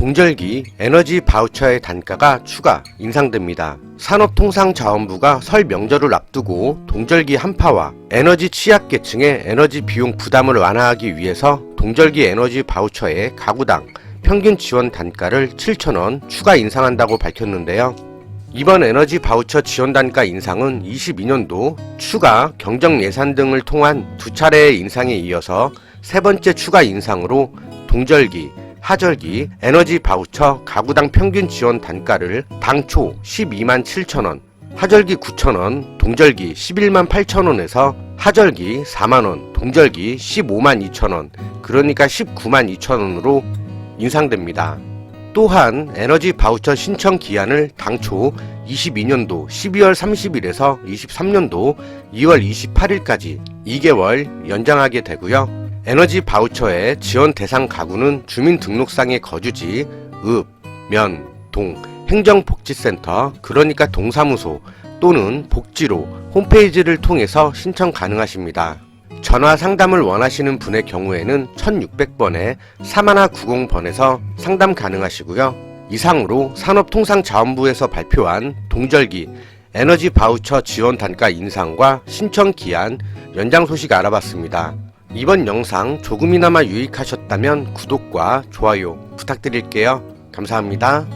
동절기 에너지 바우처의 단가가 추가 인상됩니다. 산업통상자원부가 설 명절을 앞두고 동절기 한파와 에너지 취약계층의 에너지 비용 부담을 완화하기 위해서 동절기 에너지 바우처의 가구당 평균 지원 단가를 7,000원 추가 인상한다고 밝혔는데요. 이번 에너지 바우처 지원 단가 인상은 22년도 추가 경정 예산 등을 통한 두 차례의 인상에 이어서 세 번째 추가 인상으로 동절기, 하절기 에너지 바우처 가구당 평균 지원 단가를 당초 12만 7천원, 하절기 9천원, 동절기 11만 8천원에서 하절기 4만원, 동절기 15만 2천원, 그러니까 19만 2천원으로 인상됩니다. 또한 에너지 바우처 신청 기한을 당초 22년도 12월 30일에서 23년도 2월 28일까지 2개월 연장하게 되고요. 에너지 바우처의 지원 대상 가구는 주민등록상의 거주지, 읍, 면, 동, 행정복지센터, 그러니까 동사무소 또는 복지로 홈페이지를 통해서 신청 가능하십니다. 전화 상담을 원하시는 분의 경우에는 1600번에 3190번에서 상담 가능하시고요. 이상으로 산업통상자원부에서 발표한 동절기 에너지 바우처 지원 단가 인상과 신청 기한 연장 소식 알아봤습니다. 이번 영상 조금이나마 유익하셨다면 구독과 좋아요 부탁드릴게요. 감사합니다.